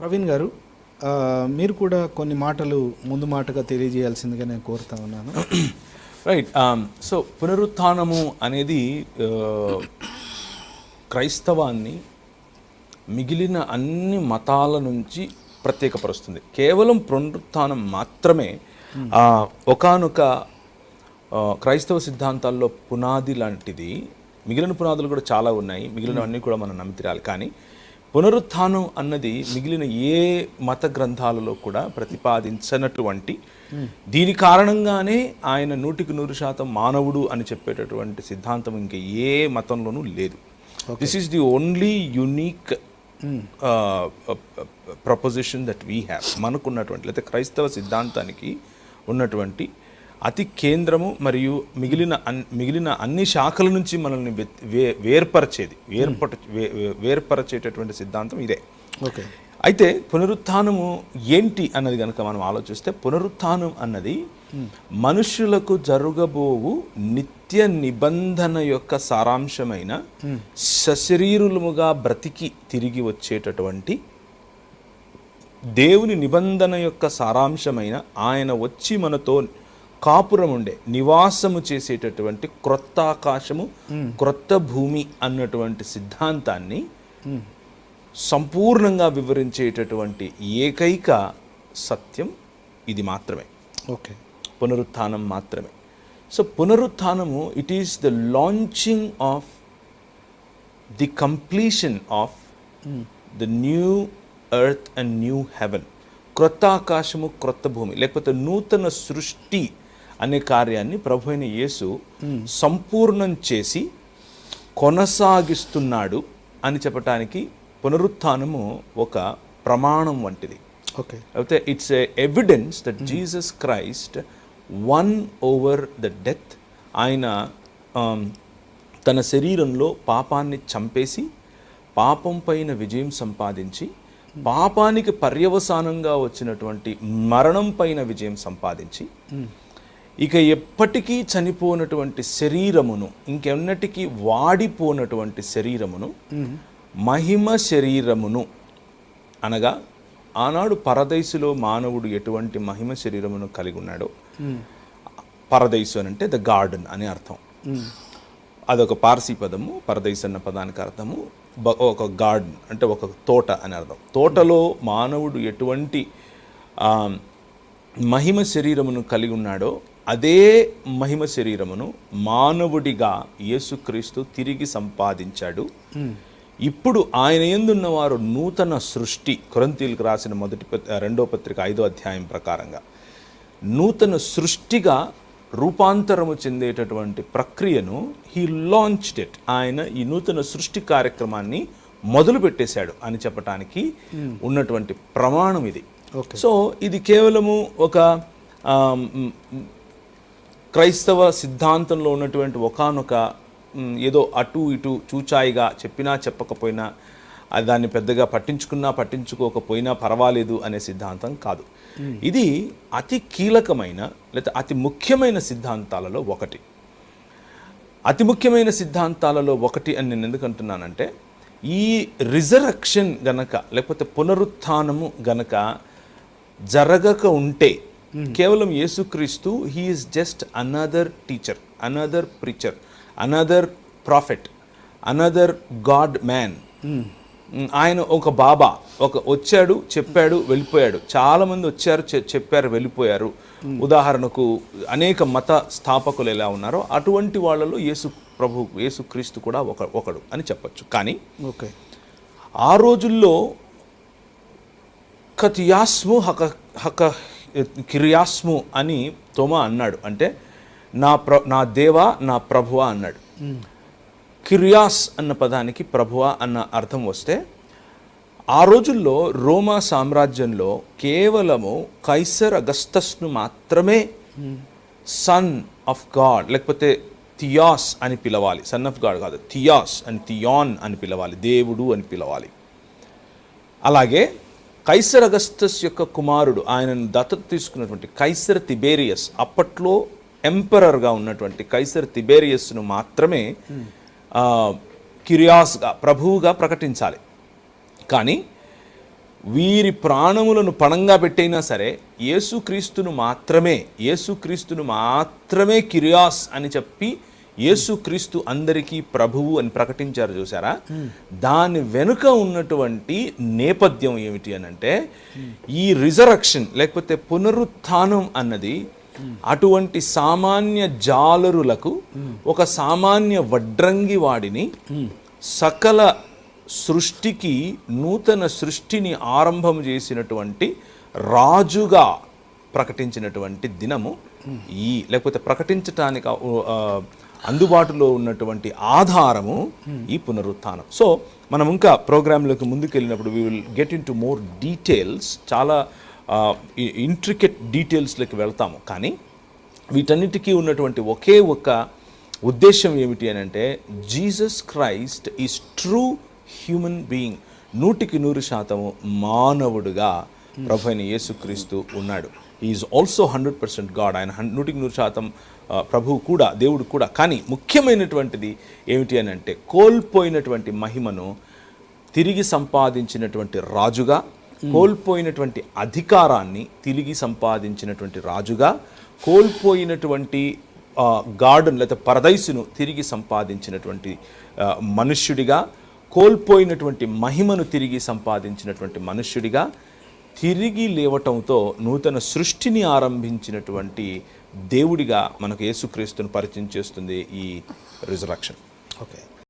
ప్రవీణ్ గారు మీరు కూడా కొన్ని మాటలు ముందు మాటగా తెలియజేయాల్సిందిగా నేను కోరుతా ఉన్నాను. రైట్ సో పునరుత్థానము అనేది క్రైస్తవాన్ని మిగిలిన అన్ని మతాల నుంచి ప్రత్యేకపరుస్తుంది. కేవలం పునరుత్థానం మాత్రమే ఒకనొక క్రైస్తవ సిద్ధాంతాల్లో పునాది లాంటిది మిగిలిన పునాదులు కూడా చాలా ఉన్నాయి మిగిలినవన్నీ కూడా మనం నమ్మితిరాలి కానీ పునరుత్థానం అన్నది మిగిలిన ఏ మత గ్రంథాలలో కూడా ప్రతిపాదించనటువంటి దీని కారణంగానే ఆయన నూటికి నూరు శాతం మానవుడు అని చెప్పేటటువంటి సిద్ధాంతం ఇంకా ఏ మతంలోనూ లేదు. This is the only unique proposition that we have మనకున్నటువంటి లేకపోతే క్రైస్తవ సిద్ధాంతానికి ఉన్నటువంటి అతి కేంద్రము మరియు మిగిలిన అన్ మిగిలిన అన్ని శాఖల నుంచి మనల్ని వేర్పరచేది వేర్పట వేర్పరచేటటువంటి సిద్ధాంతం ఇదే. ఓకే. అయితే పునరుత్థానము ఏంటి అన్నది కనుక మనం ఆలోచిస్తే పునరుత్థానం అన్నది మనుషులకు జరగబోవు నిత్య నిబంధన యొక్క సారాంశమైన సశరీరులముగా బ్రతికి తిరిగి వచ్చేటటువంటి దేవుని నిబంధన యొక్క సారాంశమైన ఆయన వచ్చి మనతో కాపురం ఉండే నివాసము చేసేటటువంటి క్రొత్త ఆకాశము క్రొత్త భూమి అన్నటువంటి సిద్ధాంతాన్ని సంపూర్ణంగా వివరించేటటువంటి ఏకైక సత్యం ఇది మాత్రమే. ఓకే. పునరుత్థానం మాత్రమే. So పునరుత్థానము it is the launching of the completion of the new earth and new heaven క్రొత్త ఆకాశము క్రొత్త భూమి లేకపోతే నూతన సృష్టి అనే కార్యాన్ని ప్రభు అయిన యేసు సంపూర్ణం చేసి కొనసాగిస్తున్నాడు అని చెప్పటానికి పునరుత్థానము ఒక ప్రమాణం వంటిది. ఓకే. అయితే it's a evidence that Jesus Christ won over the death ఆయన um, తన శరీరంలో పాపాన్ని చంపేసి పాపం పైన విజయం సంపాదించి పాపానికి పర్యవసానంగా వచ్చినటువంటి మరణం పైన విజయం సంపాదించి ఇక ఎప్పటికీ చనిపోనటువంటి శరీరమును ఇంకెన్నటికీ వాడిపోనటువంటి శరీరమును మహిమ శరీరమును అనగా ఆనాడు పరదైసులో మానవుడు ఎటువంటి మహిమ శరీరమును కలిగి ఉన్నాడో పరదైసు అని అంటే ద గార్డెన్ అని అర్థం. అదొక పార్సీ పదము పరదైసు అన్న పదానికి అర్థము బ- ఒక గార్డెన్ అంటే ఒక తోట అని అర్థం. తోటలో మానవుడు ఎటువంటి మహిమ శరీరమును కలిగి ఉన్నాడో అదే మహిమ శరీరమును మానవుడిగా యేసుక్రీస్తు తిరిగి సంపాదించాడు. ఇప్పుడు ఆయన ఎందున్న వారు నూతన సృష్టి. కొరంతీలకు రాసిన మొదటి రెండో పత్రిక ఐదో అధ్యాయం ప్రకారంగా. నూతన సృష్టిగా రూపాంతరము చెందేటటువంటి ప్రక్రియను హీ లాంచ్డ్ ఇట్ ఆయన ఈ నూతన సృష్టి కార్యక్రమాన్ని మొదలు పెట్టేశాడు అని చెప్పటానికి ఉన్నటువంటి ప్రమాణం ఇది. ఓకే. సో ఇది కేవలము ఒక క్రైస్తవ సిద్ధాంతంలో ఉన్నటువంటి ఒకానొక ఏదో అటు ఇటు చూచాయిగా చెప్పినా చెప్పకపోయినా అది దాన్ని పెద్దగా పట్టించుకున్నా పట్టించుకోకపోయినా పర్వాలేదు అనే సిద్ధాంతం కాదు. ఇది అతి కీలకమైన లేదా అతి ముఖ్యమైన సిద్ధాంతాలలో ఒకటి. అతి ముఖ్యమైన సిద్ధాంతాలలో ఒకటి అని నేను ఎందుకు అంటున్నానంటే ఈ రిజరక్షన్ గనక లేకపోతే పునరుత్థానము గనక జరగక ఉంటే కేవలం యేసుక్రీస్తు he is just another teacher another preacher another prophet another god man ఆయన ఒక బాబా ఒక వచ్చాడు చెప్పాడు వెళ్ళిపోయాడు. చాలా మంది వచ్చారు చెప్పారు వెళ్ళిపోయారు. ఉదాహరణకు అనేక మత స్థాపకులు ఎలా ఉన్నారో అటువంటి వాళ్ళలో యేసు ప్రభు యేసుక్రీస్తు కూడా ఒక ఒకడు అని చెప్పొచ్చు. కానీ ఓకే. ఆ రోజుల్లో కతియాస్ము హక హక కిరియాస్ము అని తోమా అన్నాడు. అంటే నా ప్ర నా దేవా నా ప్రభువా అన్నాడు. కిరియాస్ అన్న పదానికి ప్రభువా అన్న అర్థం వస్తే ఆ రోజుల్లో రోమా సామ్రాజ్యంలో కేవలము కైసర్ అగస్తస్ను మాత్రమే సన్ ఆఫ్ గాడ్ లేకపోతే థియాస్ అని పిలవాలి. సన్ ఆఫ్ గాడ్ కాదు థియాస్ అని థియాన్ అని పిలవాలి దేవుడు అని పిలవాలి. అలాగే కైసర్ అగస్తస్ యొక్క కుమారుడు ఆయనను దత్తత తీసుకున్నటువంటి కైసర్ తిబేరియస్ అప్పట్లో ఎంపరర్గా ఉన్నటువంటి కైసర్ తిబేరియస్ను మాత్రమే కిరియాస్గా ప్రభువుగా ప్రకటించాలి. కానీ వీరి ప్రాణములను పణంగా పెట్టైనా సరే యేసుక్రీస్తును మాత్రమే యేసుక్రీస్తును మాత్రమే కిరియాస్ అని చెప్పి యేసుక్రీస్తు అందరికీ ప్రభువు అని ప్రకటించారు చూసారా దాని వెనుక ఉన్నటువంటి నేపథ్యం ఏమిటి అని అంటే ఈ రిజరక్షన్ లేకపోతే పునరుత్థానం అన్నది అటువంటి సామాన్య జాలరులకు ఒక సామాన్య వడ్రంగి వాడిని సకల సృష్టికి నూతన సృష్టిని ఆరంభం చేసినటువంటి రాజుగా ప్రకటించినటువంటి దినము ఈ లేకపోతే ప్రకటించటానికి అందుబాటులో ఉన్నటువంటి ఆధారము ఈ పునరుత్థానం సో మనం ఇంకా ప్రోగ్రాంలోకి ముందుకెళ్ళినప్పుడు we will get into more details చాలా ఇంట్రికెట్ డీటెయిల్స్లోకి వెళ్తాము. కానీ వీటన్నిటికీ ఉన్నటువంటి ఒకే ఒక్క ఉద్దేశం ఏమిటి అని అంటే Jesus Christ is true human being నూటికి నూరు శాతము మానవుడుగా ప్రభు అయిన యేసుక్రీస్తు ఉన్నాడు. Is also hundred percent god ఆయన నూటికి నూరు శాతం ప్రభువు కూడా దేవుడు కూడా. కానీ ముఖ్యమైనటువంటిది ఏమిటి అని అంటే కోల్పోయినటువంటి మహిమను తిరిగి సంపాదించినటువంటి రాజుగా కోల్పోయినటువంటి అధికారాన్ని తిరిగి సంపాదించినటువంటి రాజుగా కోల్పోయినటువంటి గార్డెన్ లేదా పరదైసును తిరిగి సంపాదించినటువంటి మనుష్యుడిగా కోల్పోయినటువంటి మహిమను తిరిగి సంపాదించినటువంటి మనుష్యుడిగా తిరిగి లేవటంతో నూతన సృష్టిని ఆరంభించినటువంటి దేవుడిగా మనకు యేసుక్రీస్తును పరిచయం చేస్తుంది ఈ రిజరక్షన్. ఓకే.